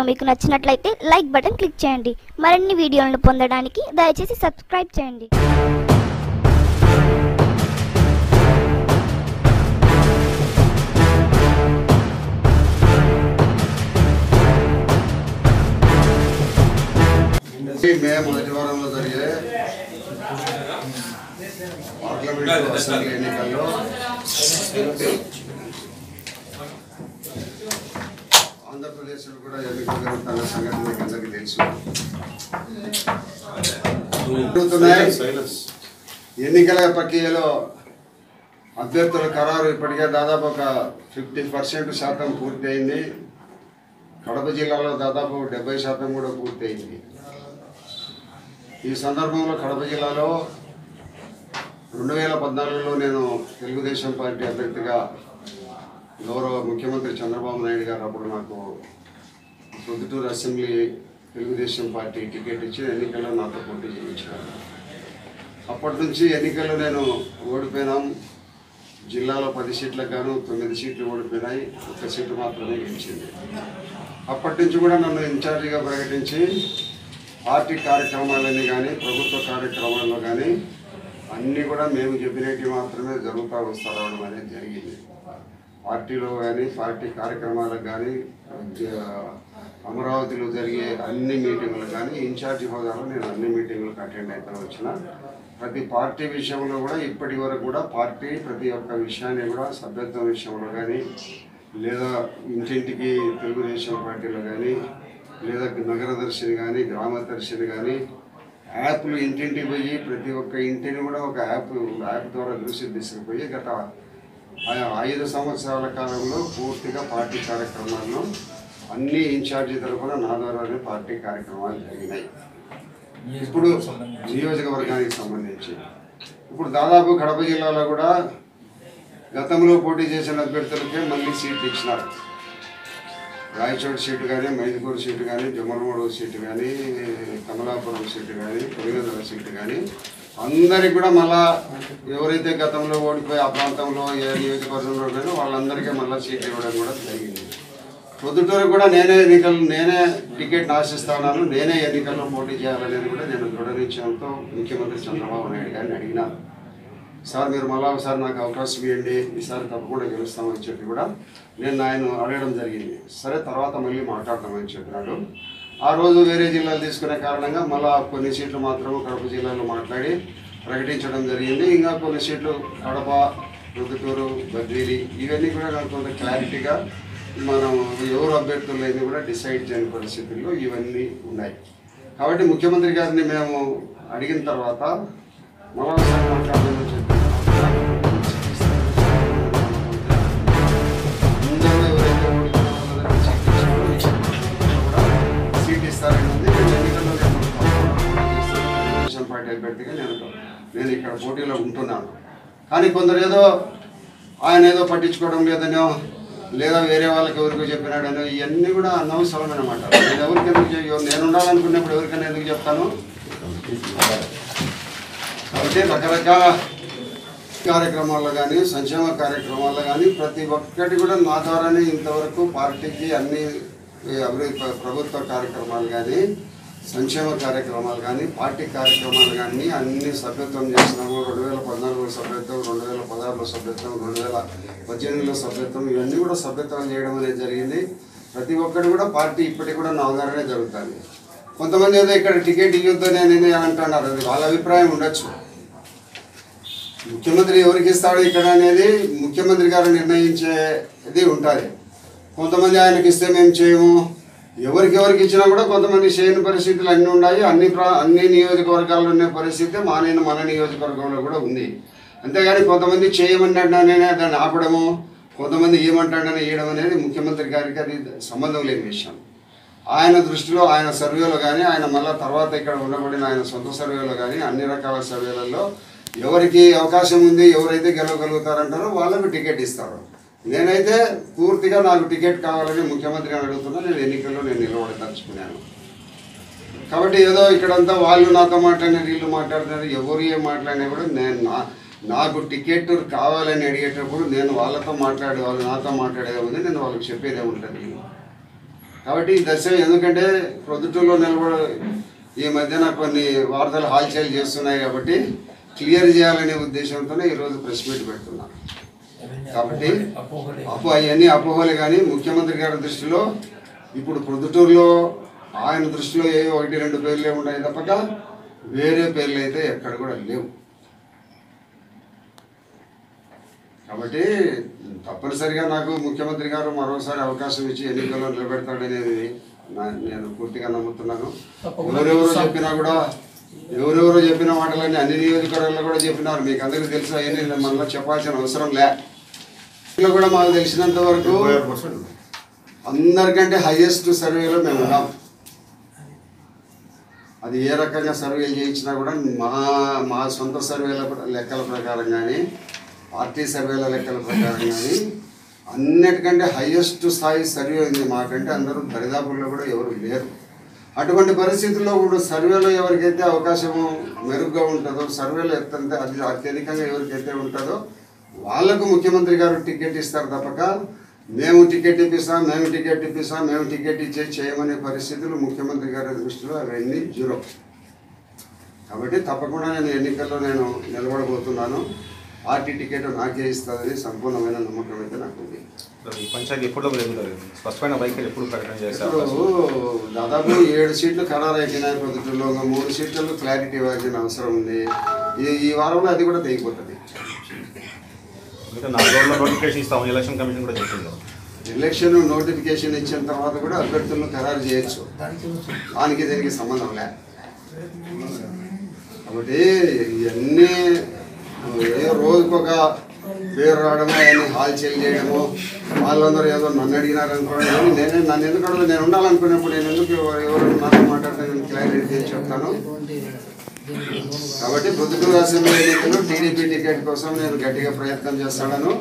Video మీకు నచ్చినట్లయితే like button click చేయండి. మరిన్ని వీడియోలను పొందడానికి దయచేసి సబ్స్క్రైబ్ చేయండి. మే మొదటి వారంలో జరిగే పార్లమెంట్ ఎన్నికల్లో ఆంధ్రప్రదేశ్లో కూడా ఎన్నికలు సంఘటన మీకు అందరికీ తెలుసు. ఎన్నికల ప్రక్రియలో అభ్యర్థుల ఖరారు ఇప్పటికే దాదాపు ఒక ఫిఫ్టీ పర్సెంట్ శాతం పూర్తయింది. కడప జిల్లాలో దాదాపు డెబ్బై శాతం కూడా పూర్తయింది. ఈ సందర్భంలో కడప జిల్లాలో రెండు వేల పద్నాలుగులో నేను తెలుగుదేశం పార్టీ అభ్యర్థిగా గౌరవ ముఖ్యమంత్రి చంద్రబాబు నాయుడు గారు అప్పుడు నాకు Proddatur assembly Telugu Desam party ticket ఇచ్చి ఎన్నికల్లో నాతో పోటీ చేయించారు. అప్పటి నుంచి ఎన్నికల్లో నేను ఓడిపోయినాం. జిల్లాలో పది సీట్లకు గాను తొమ్మిది సీట్లు ఓడిపోయినాయి. ఒక్క సీటు మాత్రమే గెలిచింది. అప్పటి నుంచి కూడా నన్ను ఇన్ఛార్జిగా ప్రకటించి పార్టీ కార్యక్రమాలన్నీ కానీ ప్రభుత్వ కార్యక్రమాల్లో కానీ అన్నీ కూడా మేము చెప్పినవి మాత్రమే జరుగుతూ వస్తూ రావడం అనేది జరిగింది. పార్టీలో కానీ పార్టీ కార్యక్రమాలకు కానీ అమరావతిలో జరిగే అన్ని మీటింగులకు కానీ ఇన్ఛార్జి హోదాలో నేను అన్ని మీటింగులకు అటెండ్ అవుతూ వచ్చిన. ప్రతి పార్టీ విషయంలో కూడా ఇప్పటి వరకు కూడా పార్టీ ప్రతి ఒక్క విషయాన్ని కూడా సభ్యత్వం విషయంలో కానీ లేదా ఇంటింటికి తెలుగుదేశం పార్టీలో కానీ లేదా నగరదర్శిని కానీ గ్రామదర్శిని కానీ యాప్లు ఇంటింటికి పోయి ప్రతి ఒక్క ఇంటిని కూడా ఒక యాప్ యాప్ ద్వారా దృష్టి తీసుకుపోయి గత ఐదు సంవత్సరాల కాలంలో పూర్తిగా పార్టీ కార్యక్రమాలను అన్ని ఇన్ఛార్జి తరఫున నా ద్వారానే పార్టీ కార్యక్రమాలు జరిగినాయి. ఇప్పుడు నియోజకవర్గానికి సంబంధించి. ఇప్పుడు దాదాపు కడప జిల్లాలో కూడా గతంలో పోటీ చేసిన అభ్యర్థులకే మళ్ళీ సీట్లు ఇచ్చినారు. రాయచోటి సీటు కానీ మైదుకూరు సీటు కానీ జమ్మలమూడు సీటు కానీ కమలాపురం సీటు కానీ కొలిగందల సీటు కానీ అందరికి కూడా మళ్ళా ఎవరైతే గతంలో ఓడిపోయి ఆ ప్రాంతంలో ఏ నియోజకవర్గంలో ఉన్నారో వాళ్ళందరికీ మళ్ళీ సీట్లు ఇవ్వడం కూడా జరిగింది. పొద్దుటూరు కూడా నేనే ఎన్నికలు నేనే టికెట్ ఆశిస్తాను నేనే ఎన్నికల్లో పోటీ చేయాలనేది కూడా నేను దృఢ నిశ్చయంతో ముఖ్యమంత్రి చంద్రబాబు నాయుడు గారిని అడిగినాను సార్ మీరు మళ్ళా ఒకసారి నాకు అవకాశం ఇవ్వండి ఈసారి తప్పకుండా గెలుస్తామని చెప్పి కూడా నేను ఆయన అడగడం జరిగింది. సరే తర్వాత మళ్ళీ మాట్లాడతామని చెప్పినాడు. ఆ రోజు వేరే జిల్లాలు తీసుకునే కారణంగా మళ్ళా కొన్ని సీట్లు మాత్రం కడప జిల్లాలో మాట్లాడి ప్రకటించడం జరిగింది. ఇంకా కొన్ని సీట్లు కడప రుద్దుటూరు బద్వేలి ఇవన్నీ కూడా నాకు కొంత క్లారిటీగా మనం ఎవరు అభ్యర్థులు లేని కూడా డిసైడ్ చేయని పరిస్థితుల్లో ఇవన్నీ ఉన్నాయి. కాబట్టి ముఖ్యమంత్రి గారిని మేము అడిగిన తర్వాత మళ్ళా తెలుగుదేశం పార్టీ అభ్యర్థిగా నేను నేను ఇక్కడ పోటీలో ఉంటున్నాను. కానీ కొందరు ఏదో ఆయన ఏదో పట్టించుకోవడం లేదనో లేదా వేరే వాళ్ళకి ఎవరికో చెప్పినాడనో ఇవన్నీ కూడా అనవసరమైన మాట నేను ఎవరికి ఎందుకు నేను ఉండాలనుకున్నప్పుడు ఎవరికైనా ఎందుకు చెప్తాను? కాబట్టి రకరకాల కార్యక్రమాల్లో కానీ సంక్షేమ కార్యక్రమాల్లో కానీ ప్రతి ఒక్కటి కూడా నా ద్వారానే ఇంతవరకు పార్టీకి అన్ని ఈ అభివృద్ధి ప్రభుత్వ కార్యక్రమాలు కానీ సంక్షేమ కార్యక్రమాలు కానీ పార్టీ కార్యక్రమాలు కానీ అన్ని సభ్యత్వం చేసినాము రెండు వేల పద్నాలుగులో సభ్యత్వం రెండు వేల పదహారులో సభ్యత్వం రెండు వేల పద్దెనిమిదిలో సభ్యత్వం ఇవన్నీ కూడా సభ్యత్వం చేయడం అనేది జరిగింది. ప్రతి ఒక్కటి కూడా పార్టీ ఇప్పటికి కూడా నా ఆధారనే జరుగుతుంది. కొంతమంది ఏదో ఇక్కడ టికెట్ ఇవ్వద్దని నేను అంటున్నారు. అది వాళ్ళ అభిప్రాయం ఉండొచ్చు. ముఖ్యమంత్రి ఎవరికి ఇస్తాడు ఇక్కడ అనేది ముఖ్యమంత్రి గారు నిర్ణయించేది ఉంటుంది. కొంతమంది ఆయనకి ఇస్తే మేము చేయము. ఎవరికి ఎవరికి ఇచ్చినా కూడా కొంతమంది చేయని పరిస్థితులు అన్నీ ఉన్నాయి. అన్ని అన్ని నియోజకవర్గాల్లో ఉన్న పరిస్థితి మానైన మన నియోజకవర్గంలో కూడా ఉంది. అంతేగాని కొంతమంది చేయమంటాడనే దాన్ని ఆపడము కొంతమంది ఏమంటాడని వేయడం అనేది ముఖ్యమంత్రి గారికి అది సంబంధం లేని విషయం. ఆయన దృష్టిలో ఆయన సర్వేలో కానీ ఆయన మళ్ళీ తర్వాత ఇక్కడ ఉండబడిన ఆయన సొంత సర్వేలో కానీ అన్ని రకాల సర్వేలలో ఎవరికి అవకాశం ఉంది ఎవరైతే గెలవగలుగుతారంటారో వాళ్ళకు టికెట్ ఇస్తారు. నేనైతే పూర్తిగా నాకు టికెట్ కావాలని ముఖ్యమంత్రి అడుగుతున్నా నేను ఎన్నికల్లో నేను నిలబడదలుచుకున్నాను. కాబట్టి ఏదో ఇక్కడంతా వాళ్ళు నాతో మాట్లాడినారు వీళ్ళు మాట్లాడుతున్నారు ఎవరు ఏం మాట్లాడినా కూడా నేను నా నాకు టికెట్ కావాలని అడిగేటప్పుడు నేను వాళ్ళతో మాట్లాడే వాళ్ళు నాతో మాట్లాడేది ఉంది నేను వాళ్ళకి చెప్పేదే ఉంటుంది. కాబట్టి ఈ దశ ఎందుకంటే ప్రొద్దుటూరులో నిలబడ ఈ మధ్యన కొన్ని వార్తలు హాల్చల్ చేస్తున్నాయి కాబట్టి క్లియర్ చేయాలనే ఉద్దేశంతోనే ఈరోజు ప్రెస్ మీట్ పెడుతున్నాను కాబట్టి అప్పు అవన్నీ అపోహలు కానీ ముఖ్యమంత్రి గారి దృష్టిలో ఇప్పుడు ప్రొద్దుటూరులో ఆయన దృష్టిలో ఏ ఒకటి రెండు పేర్లే ఉన్నాయి తప్పక వేరే పేర్లు అయితే ఎక్కడ కూడా లేవు. కాబట్టి తప్పనిసరిగా నాకు ముఖ్యమంత్రి గారు మరోసారి అవకాశం ఇచ్చి ఎన్నికల్లో నిలబెడతాడనేది నేను పూర్తిగా నమ్ముతున్నాను. ఎవరెవరో చెప్పినా కూడా ఎవరెవరో చెప్పిన మాటలన్నీ అన్ని నియోజకవర్గాల్లో కూడా చెప్పినారు. మీకు అందరికీ తెలుసు అవన్నీ మనలో చెప్పాల్సిన అవసరం లే. లో కూడా మాకు తెలిసినంత వరకు అందరికంటే హైయెస్ట్ సర్వేలో మేము ఉన్నాం. అది ఏ రకంగా సర్వేలు చేయించినా కూడా మా మా సొంత సర్వేల లెక్కల ప్రకారం కానీ పార్టీ సర్వేల లెక్కల ప్రకారం కానీ అన్నిటికంటే హయ్యెస్ట్ స్థాయి సర్వే ఉంది మాకంటే. అందరూ దరిదాపుల్లో కూడా ఎవరు లేరు. అటువంటి పరిస్థితుల్లో కూడా సర్వేలో ఎవరికైతే అవకాశము మెరుగ్గా ఉంటుందో సర్వేలో ఎత్తంటే అది అత్యధికంగా ఎవరికైతే ఉంటుందో వాళ్ళకు ముఖ్యమంత్రి గారు టికెట్ ఇస్తారు తప్పక. మేము టికెట్ ఇప్పిస్తాం మేము టికెట్ ఇప్పిస్తాం మేము టికెట్ ఇచ్చే చేయమనే పరిస్థితులు ముఖ్యమంత్రి గారి దృష్టిలో అవన్నీ జీరో. కాబట్టి తప్పకుండా నేను ఎన్నికల్లో నేను నిలబడబోతున్నాను. పార్టీ టికెట్ నాకే ఇస్తుందని సంపూర్ణమైన నమ్మకం అయితే నాకు ఉంది పంచాయతీ ఎప్పుడు స్పష్టమైన వైఖరి ఎప్పుడు ప్రకటన దాదాపు ఏడు సీట్లు ఖరారు అయిపోయినాయి పొద్దుటూరులో ఇంకా మూడు సీట్లలో క్లారిటీ ఇవ్వాల్సిన అవసరం ఉంది. ఈ ఈ వారంలో అది కూడా తెగిపోతుంది. అంటే నాలుగు రోజుల్లో నోటిఫికేషన్ ఇస్తాం ఎలక్షన్ కమిషన్ కూడా చెప్పింది. ఎలక్షన్ నోటిఫికేషన్ ఇచ్చిన తర్వాత కూడా అభ్యర్థులను ఖరారు చేయొచ్చు. దానికి దీనికి సంబంధం లే. కాబట్టి ఇవన్నీ ఏ రోజుకొక పేరు రావడము అవన్నీ హాల్ చేల్ చేయడము వాళ్ళందరూ ఏదో నన్ను అడిగినారు అనుకోవడం కానీ నేనే నన్ను ఎందుకు అడగదు నేను ఉండాలనుకున్నప్పుడు నేను ఎందుకు ఎవరు ఎవరు నాతో మాట్లాడితే నేను క్లారిటీ చేసి చెప్తాను కాబట్టి పొద్దుటూరు అసెంబ్లీ ఎన్నికలు టీడీపీ టికెట్ కోసం నేను గట్టిగా ప్రయత్నం చేస్తాడను.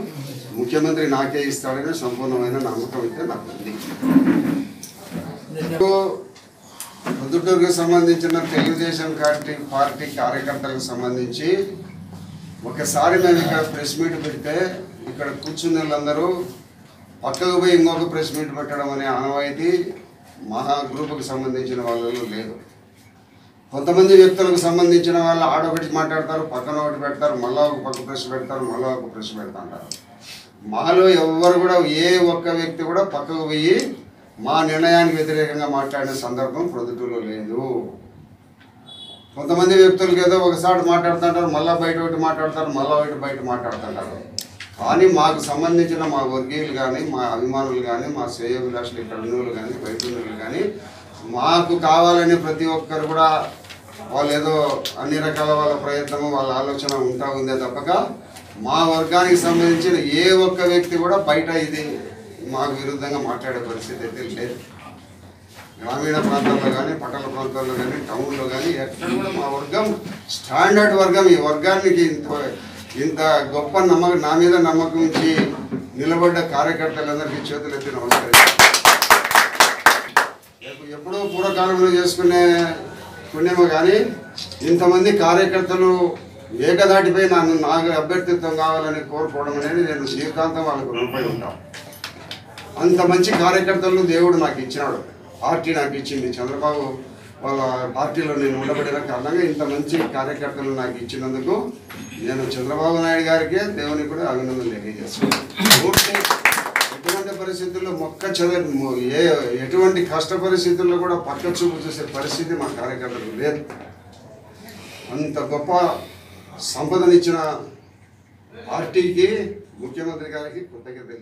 ముఖ్యమంత్రి నాకే ఇస్తాడని సంపూర్ణమైన నమ్మకం అయితే నాకు ఉంది పొద్దుటూరుకు సంబంధించిన తెలుగుదేశం పార్టీ పార్టీ కార్యకర్తలకు సంబంధించి ఒకసారి మేము ఇక్కడ ప్రెస్ మీట్ పెడితే ఇక్కడ కూర్చున్న వాళ్ళందరూ పక్కకు పోయి ఇంకొక ప్రెస్ మీట్ పెట్టడం అనే ఆనవాయితీ మా గ్రూపుకు సంబంధించిన వాళ్ళలో లేదు. కొంతమంది వ్యక్తులకు సంబంధించిన వాళ్ళు ఆడొకటి మాట్లాడతారు పక్కన ఒకటి పెడతారు మళ్ళా ఒక పక్క ప్రెస్ పెడతారు మళ్ళా ఒక ప్రెస్ పెడతాంటారు. మాలో ఎవ్వరు కూడా ఏ ఒక్క వ్యక్తి కూడా పక్కకు పోయి మా నిర్ణయానికి వ్యతిరేకంగా మాట్లాడిన సందర్భం ప్రొద్దుటూరులో లేదు. కొంతమంది వ్యక్తులకి ఏదో ఒకసారి మాట్లాడుతుంటారు మళ్ళీ బయట ఒకటి మాట్లాడతారు మళ్ళీ ఒకటి బయట మాట్లాడుతుంటారు. కానీ మాకు సంబంధించిన మా వర్గీయులు కానీ మా అభిమానులు కానీ మా శ్రేయోభిలాషులు ఇక్కడ కానీ బయట కానీ మాకు కావాలని ప్రతి ఒక్కరు కూడా వాళ్ళు ఏదో అన్ని రకాల వాళ్ళ ప్రయత్నము వాళ్ళ ఆలోచన ఉంటా ఉందే తప్పక మా వర్గానికి సంబంధించిన ఏ ఒక్క వ్యక్తి కూడా బయట ఇది మాకు విరుద్ధంగా మాట్లాడే పరిస్థితి అయితే లేదు. గ్రామీణ ప్రాంతాల్లో కానీ పట్టణ ప్రాంతాల్లో కానీ టౌన్లో కానీ ఎక్కడ కూడా మా వర్గం స్టాండర్డ్ వర్గం ఈ వర్గానికి ఇంత ఇంత గొప్ప నమ్మకం నా మీద నమ్మకం ఉంచి నిలబడ్డ కార్యకర్తలందరికీ చేతులు ఎత్తి నమస్కరిస్తాను రేపు ఎప్పుడో పూర్వకాలంలో చేసుకునే పుణ్యమ కానీ ఇంతమంది కార్యకర్తలు ఏకదాటిపై నన్ను నాకు అభ్యర్థిత్వం కావాలని కోరుకోవడం అనేది నేను జీవితాంతం వాళ్ళకు రుణపై ఉంటాను అంత మంచి కార్యకర్తలను దేవుడు నాకు ఇచ్చినాడు. పార్టీ నాకు ఇచ్చింది. చంద్రబాబు వాళ్ళ పార్టీలో నేను ఉండబడిన కారణంగా ఇంత మంచి కార్యకర్తలు నాకు ఇచ్చినందుకు నేను చంద్రబాబు నాయుడు గారికి దేవుని కూడా అభినందనలు తెలియజేస్తున్నాను. పరిస్థితుల్లో మొక్క చదువు ఏ ఎటువంటి కష్ట పరిస్థితుల్లో కూడా పక్క చూపు చూసే పరిస్థితి మా కార్యకర్తలకు లేదు. అంత గొప్ప సంపదనిచ్చిన పార్టీకి ముఖ్యమంత్రి గారికి కృతజ్ఞతలు